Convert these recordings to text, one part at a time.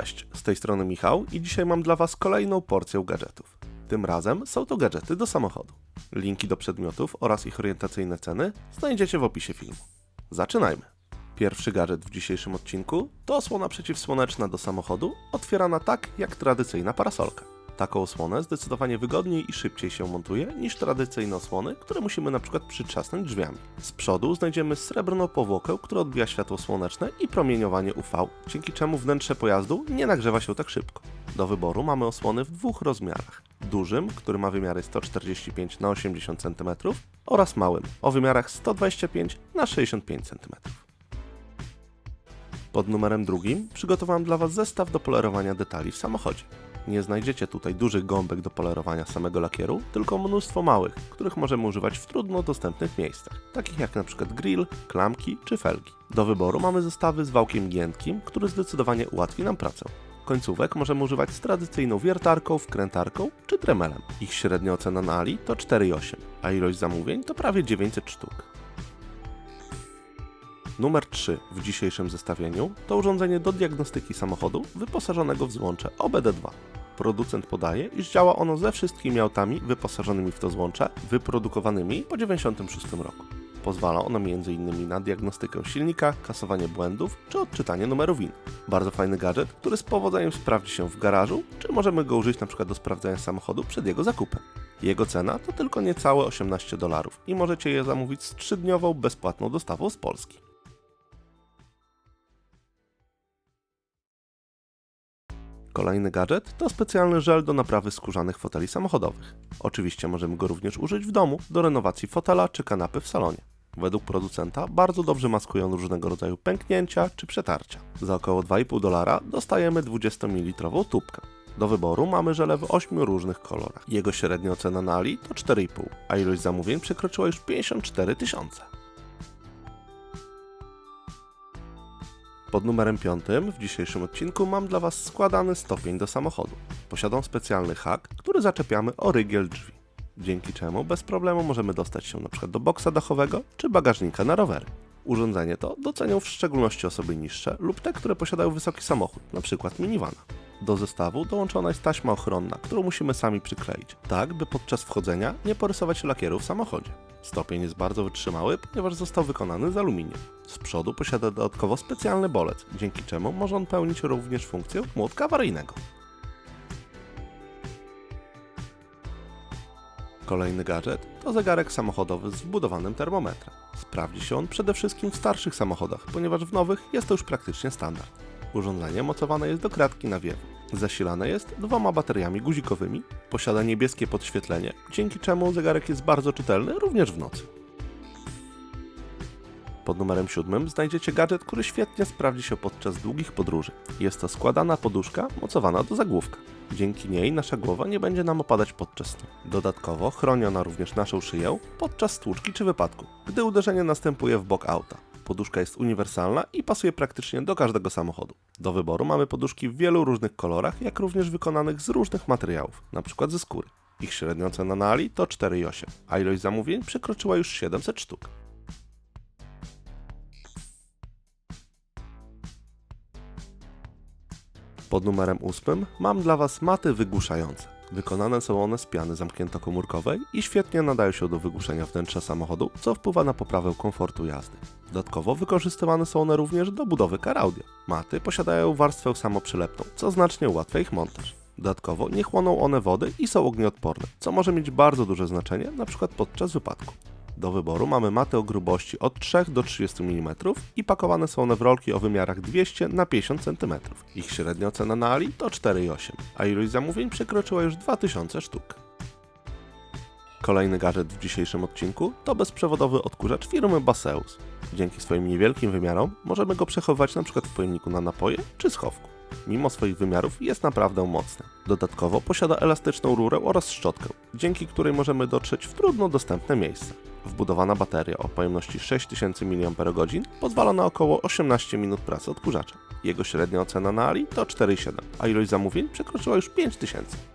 Cześć, z tej strony Michał i dzisiaj mam dla Was kolejną porcję gadżetów. Tym razem są to gadżety do samochodu. Linki do przedmiotów oraz ich orientacyjne ceny znajdziecie w opisie filmu. Zaczynajmy! Pierwszy gadżet w dzisiejszym odcinku to osłona przeciwsłoneczna do samochodu, otwierana tak jak tradycyjna parasolka. Taką osłonę zdecydowanie wygodniej i szybciej się montuje niż tradycyjne osłony, które musimy na przykład przytrzasnąć drzwiami. Z przodu znajdziemy srebrną powłokę, która odbija światło słoneczne i promieniowanie UV, dzięki czemu wnętrze pojazdu nie nagrzewa się tak szybko. Do wyboru mamy osłony w dwóch rozmiarach. Dużym, który ma wymiary 145 na 80 cm oraz małym o wymiarach 125 na 65 cm. Pod numerem drugim przygotowałem dla Was zestaw do polerowania detali w samochodzie. Nie znajdziecie tutaj dużych gąbek do polerowania samego lakieru, tylko mnóstwo małych, których możemy używać w trudno dostępnych miejscach, takich jak np. grill, klamki czy felgi. Do wyboru mamy zestawy z wałkiem giętkim, który zdecydowanie ułatwi nam pracę. Końcówek możemy używać z tradycyjną wiertarką, wkrętarką czy dremelem. Ich średnia ocena na Ali to 4,8, a ilość zamówień to prawie 900 sztuk. Numer 3 w dzisiejszym zestawieniu to urządzenie do diagnostyki samochodu wyposażonego w złącze OBD2. Producent podaje, iż działa ono ze wszystkimi autami wyposażonymi w to złącze, wyprodukowanymi po 1996 roku. Pozwala ono m.in. na diagnostykę silnika, kasowanie błędów czy odczytanie numeru WIN. Bardzo fajny gadżet, który z powodzeniem sprawdzi się w garażu, czy możemy go użyć np. do sprawdzania samochodu przed jego zakupem. Jego cena to tylko niecałe 18 dolarów i możecie je zamówić z 3-dniową bezpłatną dostawą z Polski. Kolejny gadżet to specjalny żel do naprawy skórzanych foteli samochodowych. Oczywiście możemy go również użyć w domu do renowacji fotela czy kanapy w salonie. Według producenta bardzo dobrze maskują różnego rodzaju pęknięcia czy przetarcia. Za około 2,5 dolara dostajemy 20 ml tubkę. Do wyboru mamy żele w 8 różnych kolorach. Jego średnia ocena na Ali to 4,5, a ilość zamówień przekroczyła już 54 tysiące. Pod numerem 5 w dzisiejszym odcinku mam dla Was składany stopień do samochodu. Posiadam specjalny hak, który zaczepiamy o rygiel drzwi, dzięki czemu bez problemu możemy dostać się np. do boksa dachowego czy bagażnika na rowery. Urządzenie to docenią w szczególności osoby niższe lub te, które posiadają wysoki samochód, np. minivana. Do zestawu dołączona jest taśma ochronna, którą musimy sami przykleić, tak by podczas wchodzenia nie porysować lakieru w samochodzie. Stopień jest bardzo wytrzymały, ponieważ został wykonany z aluminium. Z przodu posiada dodatkowo specjalny bolec, dzięki czemu może on pełnić również funkcję młotka awaryjnego. Kolejny gadżet to zegarek samochodowy z wbudowanym termometrem. Sprawdzi się on przede wszystkim w starszych samochodach, ponieważ w nowych jest to już praktycznie standard. Urządzenie mocowane jest do kratki nawiewu. Zasilane jest dwoma bateriami guzikowymi, posiada niebieskie podświetlenie, dzięki czemu zegarek jest bardzo czytelny również w nocy. Pod numerem 7 znajdziecie gadżet, który świetnie sprawdzi się podczas długich podróży. Jest to składana poduszka mocowana do zagłówka. Dzięki niej nasza głowa nie będzie nam opadać podczas snu. Dodatkowo chroni ona również naszą szyję podczas stłuczki czy wypadku, gdy uderzenie następuje w bok auta. Poduszka jest uniwersalna i pasuje praktycznie do każdego samochodu. Do wyboru mamy poduszki w wielu różnych kolorach, jak również wykonanych z różnych materiałów, np. ze skóry. Ich średnia cena na Ali to 4,8, a ilość zamówień przekroczyła już 700 sztuk. Pod numerem 8 mam dla Was maty wygłuszające. Wykonane są one z piany zamkniętokomórkowej i świetnie nadają się do wygłuszenia wnętrza samochodu, co wpływa na poprawę komfortu jazdy. Dodatkowo wykorzystywane są one również do budowy kar audio. Maty posiadają warstwę samoprzylepną, co znacznie ułatwia ich montaż. Dodatkowo nie chłoną one wody i są ognioodporne, co może mieć bardzo duże znaczenie, np. podczas wypadku. Do wyboru mamy maty o grubości od 3 do 30 mm i pakowane są one w rolki o wymiarach 200 na 50 cm. Ich średnia cena na Ali to 4,8, a ilość zamówień przekroczyła już 2000 sztuk. Kolejny gadżet w dzisiejszym odcinku to bezprzewodowy odkurzacz firmy Baseus. Dzięki swoim niewielkim wymiarom możemy go przechowywać np. w pojemniku na napoje czy schowku. Mimo swoich wymiarów jest naprawdę mocny. Dodatkowo posiada elastyczną rurę oraz szczotkę, dzięki której możemy dotrzeć w trudno dostępne miejsca. Wbudowana bateria o pojemności 6000 mAh pozwala na około 18 minut pracy odkurzacza. Jego średnia ocena na Ali to 4,7, a ilość zamówień przekroczyła już 5000.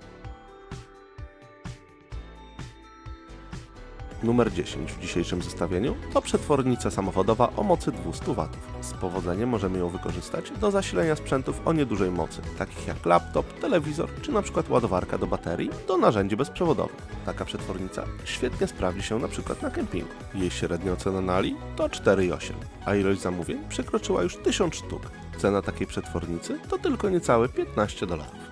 Numer 10 w dzisiejszym zestawieniu to przetwornica samochodowa o mocy 200 W. Z powodzeniem możemy ją wykorzystać do zasilenia sprzętów o niedużej mocy, takich jak laptop, telewizor czy np. ładowarka do baterii do narzędzi bezprzewodowych. Taka przetwornica świetnie sprawdzi się np. na kempingu. Jej średnia cena na Ali to 4,8, a ilość zamówień przekroczyła już 1000 sztuk. Cena takiej przetwornicy to tylko niecałe 15 dolarów.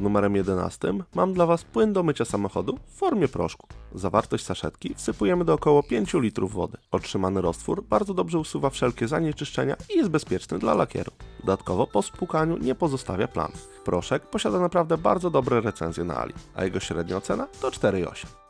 Pod numerem 11 mam dla Was płyn do mycia samochodu w formie proszku. Zawartość saszetki wsypujemy do około 5 litrów wody. Otrzymany roztwór bardzo dobrze usuwa wszelkie zanieczyszczenia i jest bezpieczny dla lakieru. Dodatkowo po spłukaniu nie pozostawia plam. Proszek posiada naprawdę bardzo dobre recenzje na Ali, a jego średnia ocena to 4,8.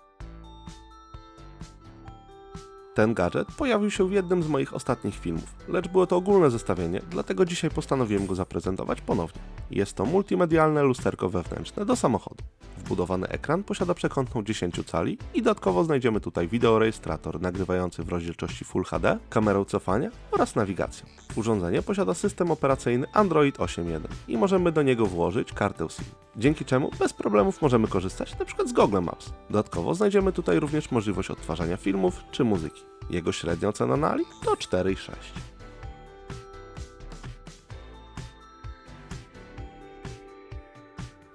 Ten gadżet pojawił się w jednym z moich ostatnich filmów, lecz było to ogólne zestawienie, dlatego dzisiaj postanowiłem go zaprezentować ponownie. Jest to multimedialne lusterko wewnętrzne do samochodu. Wbudowany ekran posiada przekątną 10 cali i dodatkowo znajdziemy tutaj wideorejestrator nagrywający w rozdzielczości Full HD, kamerę cofania oraz nawigację. Urządzenie posiada system operacyjny Android 8.1 i możemy do niego włożyć kartę SIM, dzięki czemu bez problemów możemy korzystać np. z Google Maps. Dodatkowo znajdziemy tutaj również możliwość odtwarzania filmów czy muzyki. Jego średnia ocena na Ali to 4,6.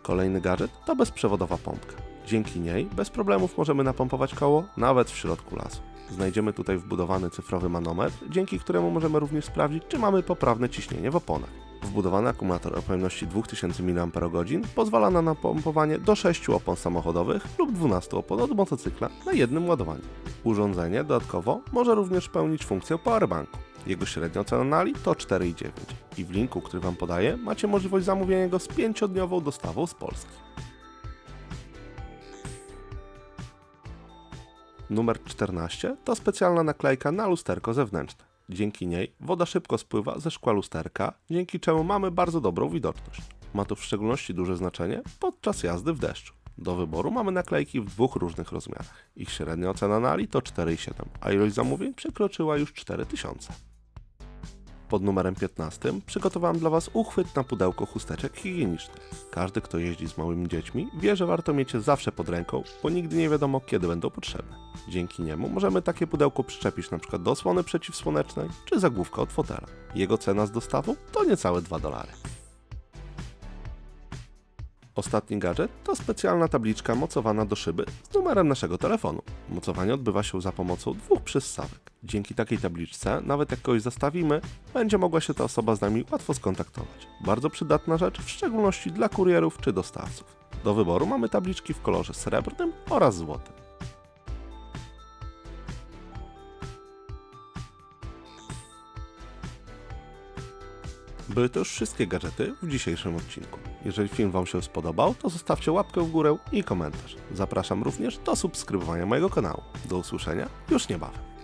Kolejny gadżet to bezprzewodowa pompka. Dzięki niej bez problemów możemy napompować koło nawet w środku lasu. Znajdziemy tutaj wbudowany cyfrowy manometr, dzięki któremu możemy również sprawdzić, czy mamy poprawne ciśnienie w oponach. Wbudowany akumulator o pojemności 2000 mAh pozwala na napompowanie do 6 opon samochodowych lub 12 opon od motocykla na jednym ładowaniu. Urządzenie dodatkowo może również pełnić funkcję powerbanku. Jego średnia cena na Ali to 4,9 i w linku, który Wam podaję, macie możliwość zamówienia go z 5-dniową dostawą z Polski. Numer 14 to specjalna naklejka na lusterko zewnętrzne. Dzięki niej woda szybko spływa ze szkła lusterka, dzięki czemu mamy bardzo dobrą widoczność. Ma to w szczególności duże znaczenie podczas jazdy w deszczu. Do wyboru mamy naklejki w dwóch różnych rozmiarach. Ich średnia ocena na Ali to 4,7, a ilość zamówień przekroczyła już 4000. Pod numerem 15 przygotowałem dla Was uchwyt na pudełko chusteczek higienicznych. Każdy, kto jeździ z małymi dziećmi, wie, że warto mieć je zawsze pod ręką, bo nigdy nie wiadomo, kiedy będą potrzebne. Dzięki niemu możemy takie pudełko przyczepić np. do osłony przeciwsłonecznej czy zagłówka od fotela. Jego cena z dostawą to niecałe 2 dolary. Ostatni gadżet to specjalna tabliczka mocowana do szyby z numerem naszego telefonu. Mocowanie odbywa się za pomocą dwóch przyssawek. Dzięki takiej tabliczce, nawet jak kogoś zastawimy, będzie mogła się ta osoba z nami łatwo skontaktować. Bardzo przydatna rzecz, w szczególności dla kurierów czy dostawców. Do wyboru mamy tabliczki w kolorze srebrnym oraz złotym. Były to już wszystkie gadżety w dzisiejszym odcinku. Jeżeli film Wam się spodobał, to zostawcie łapkę w górę i komentarz. Zapraszam również do subskrybowania mojego kanału. Do usłyszenia już niebawem.